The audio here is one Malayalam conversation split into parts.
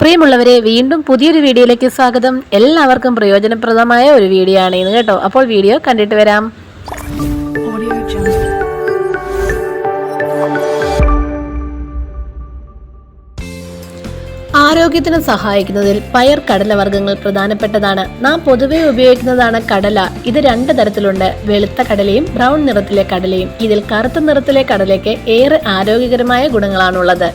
പ്രിയമുള്ളവരെ വീണ്ടും പുതിയൊരു വീഡിയോയിലേക്ക് സ്വാഗതം. എല്ലാവർക്കും പ്രയോജനപ്രദമായ ഒരു വീഡിയോ ആണ് ഇന്ന് കേട്ടോ. അപ്പോൾ വീഡിയോ കണ്ടിട്ട് വരാം. ആരോഗ്യത്തിന് സഹായിക്കുന്നതിൽ പയർ കടലവർഗങ്ങൾ പ്രധാനപ്പെട്ടതാണ്. നാം പൊതുവെ ഉപയോഗിക്കുന്നതാണ് കടല. ഇത് രണ്ട് തരത്തിലുണ്ട്. വെളുത്ത കടലയും ബ്രൗൺ നിറത്തിലെ കടലയും. ഇതിൽ കറുത്ത നിറത്തിലെ കടലയ്ക്ക് ഏറെ ആരോഗ്യകരമായ ഗുണങ്ങളാണുള്ളത്.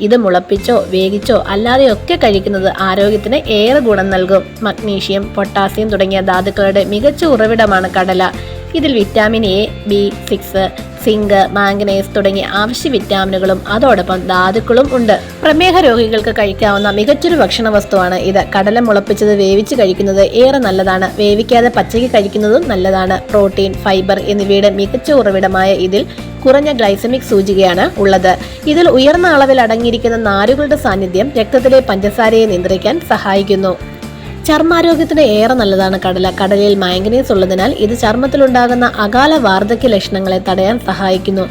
ഇത് മുളപ്പിച്ചോ വേവിച്ചോ അല്ലാതെയൊക്കെ കഴിക്കുന്നത് ആരോഗ്യത്തിന് ഏറെ ഗുണം നൽകും. മഗ്നീഷ്യം പൊട്ടാസ്യം തുടങ്ങിയ ധാതുക്കളുടെ മികച്ച ഉറവിടമാണ് കടല. ഇതിൽ vitamin A B six zinc manganese തുടങ്ങിയ അവശ്യ വിറ്റാമിനുകളും അതോടൊപ്പം ധാതുക്കളും ഉണ്ട്. പ്രമേഹ രോഗികൾക്ക് കഴിക്കാവുന്ന മികച്ചൊരു ഭക്ഷണ വസ്തുവാണ് ഇത്. കടല മുളപ്പിച്ചത് വേവിച്ച് കഴിക്കുന്നത് ഏറെ നല്ലതാണ്. വേവിക്കാതെ പച്ചയ്ക്ക് കഴിക്കുന്നതും നല്ലതാണ്. പ്രോട്ടീൻ ഫൈബർ എന്നിവയുടെ മികച്ച ഉറവിടമായ ഇതിൽ കുറഞ്ഞ ഗ്ലൈസമിക് സൂചികയാണ് ഉള്ളത്. ഇതിൽ ഉയർന്ന അളവിൽ അടങ്ങിയിരിക്കുന്ന നാരുകളുടെ സാന്നിധ്യം രക്തത്തിലെ പഞ്ചസാരയെ നിയന്ത്രിക്കാൻ സഹായിക്കുന്നു. ചർമ്മാരോഗ്യത്തിന് ഏറെ നല്ലതാണ് കടല. കടലയിൽ മാംഗനീസ് ഉള്ളതിനാൽ ഇത് ചർമ്മത്തിലുണ്ടാകുന്ന അകാല വാർദ്ധക്യ ലക്ഷണങ്ങളെ തടയാൻ സഹായിക്കുന്നു.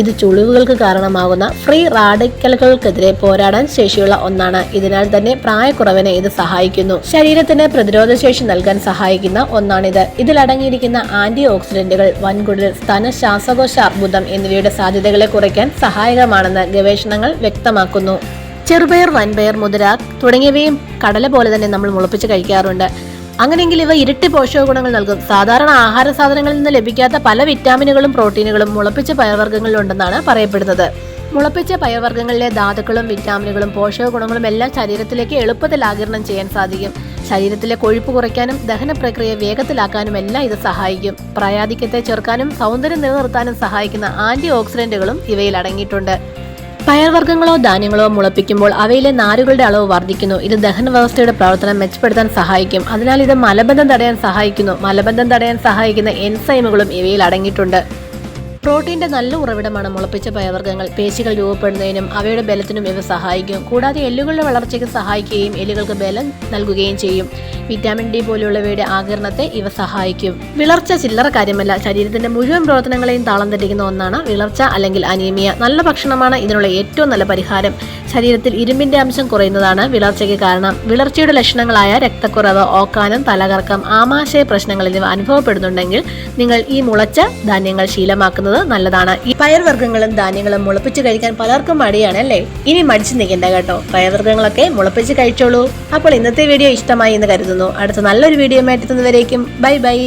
ഇത് ചുളിവുകൾക്ക് കാരണമാകുന്ന ഫ്രീ റാഡിക്കലുകൾക്കെതിരെ പോരാടാൻ ശേഷിയുള്ള ഒന്നാണ്. ഇതിനാൽ തന്നെ പ്രായക്കുറവിനെ ഇത് സഹായിക്കുന്നു. ശരീരത്തിന് പ്രതിരോധശേഷി നൽകാൻ സഹായിക്കുന്ന ഒന്നാണിത്. ഇതിലടങ്ങിയിരിക്കുന്ന ആന്റി ഓക്സിഡന്റുകൾ വൻകുടൽ സ്തന ശ്വാസകോശ അർബുദം എന്നിവയുടെ സാധ്യതകളെ കുറയ്ക്കാൻ സഹായകമാണെന്ന് ഗവേഷണങ്ങൾ വ്യക്തമാക്കുന്നു. ചെറുപയർ വൻപയർ മുതിര തുടങ്ങിയവയും കടല പോലെ തന്നെ നമ്മൾ മുളപ്പിച്ച് കഴിക്കാറുണ്ട്. അങ്ങനെയെങ്കിൽ ഇവ ഇരട്ടി പോഷക ഗുണങ്ങൾ നൽകും. സാധാരണ ആഹാര സാധനങ്ങളിൽ നിന്ന് ലഭിക്കാത്ത പല വിറ്റാമിനുകളും പ്രോട്ടീനുകളും മുളപ്പിച്ച പയർവർഗങ്ങളിലുണ്ടെന്നാണ് പറയപ്പെടുന്നത്. മുളപ്പിച്ച പയർവർഗങ്ങളിലെ ധാതുക്കളും വിറ്റാമിനുകളും പോഷക ഗുണങ്ങളും എല്ലാം ശരീരത്തിലേക്ക് എളുപ്പത്തിൽ ആകിരണം ചെയ്യാൻ സാധിക്കും. ശരീരത്തിലെ കൊഴുപ്പ് കുറയ്ക്കാനും ദഹന പ്രക്രിയ വേഗത്തിലാക്കാനും എല്ലാം ഇത് സഹായിക്കും. പ്രായാധിക്യത്തെ ചെറുക്കാനും സൗന്ദര്യം നിലനിർത്താനും സഹായിക്കുന്ന ആന്റി ഓക്സിഡന്റുകളും ഇവയിൽ അടങ്ങിയിട്ടുണ്ട്. പയർവർഗങ്ങളോ ധാന്യങ്ങളോ മുളപ്പിക്കുമ്പോൾ അവയിലെ നാരുകളുടെ അളവ് വർദ്ധിക്കുന്നു. ഇത് ദഹന വ്യവസ്ഥയുടെ പ്രവർത്തനം മെച്ചപ്പെടുത്താൻ സഹായിക്കും. അതിനാൽ ഇത് മലബന്ധം തടയാൻ സഹായിക്കുന്നു. മലബന്ധം തടയാൻ സഹായിക്കുന്ന എൻസൈമുകളും ഇവയിൽ അടങ്ങിയിട്ടുണ്ട്. പ്രോട്ടീന്റെ നല്ല ഉറവിടമാണ് മുളപ്പിച്ച പയവർഗങ്ങൾ. പേശികൾ രൂപപ്പെടുന്നതിനും അവയുടെ ബലത്തിനും ഇവ സഹായിക്കും. കൂടാതെ എല്ലുകളുടെ വളർച്ചയ്ക്ക് സഹായിക്കുകയും എല്ലുകൾക്ക് ബലം നൽകുകയും ചെയ്യും. വിറ്റാമിൻ ഡി പോലുള്ളവയുടെ ആകിരണത്തെ ഇവ സഹായിക്കും. വിളർച്ച ചില്ലറ കാര്യമല്ല. ശരീരത്തിന്റെ മുഴുവൻ പ്രവർത്തനങ്ങളെയും താളം തെറ്റിക്കുന്ന ഒന്നാണ് വിളർച്ച അല്ലെങ്കിൽ അനീമിയ. നല്ല ഭക്ഷണമാണ് ഇതിനുള്ള ഏറ്റവും നല്ല പരിഹാരം. ശരീരത്തിൽ ഇരുമ്പിന്റെ അംശം കുറയുന്നതാണ് വിളർച്ചയ്ക്ക് കാരണം. വിളർച്ചയുടെ ലക്ഷണങ്ങളായ രക്തക്കുറവ് ഓക്കാനം തലകറക്കം ആമാശയ പ്രശ്നങ്ങൾ എന്നിവ അനുഭവപ്പെടുന്നുണ്ടെങ്കിൽ നിങ്ങൾ ഈ മുളച്ച ധാന്യങ്ങൾ ശീലമാക്കുന്നത് നല്ലതാണ്. ഈ പയർവർഗങ്ങളും ധാന്യങ്ങളും മുളപ്പിച്ച് കഴിക്കാൻ പലർക്കും മടിയാണ് അല്ലേ? ഇനി മടിച്ചു നിൽക്കേണ്ട കേട്ടോ. പയർവർഗങ്ങളൊക്കെ മുളപ്പിച്ച് കഴിച്ചോളൂ. അപ്പോൾ ഇന്നത്തെ വീഡിയോ ഇഷ്ടമായി എന്ന് കരുതുന്നു. അടുത്ത നല്ലൊരു വീഡിയോ ആയിട്ട് ബൈ ബൈ.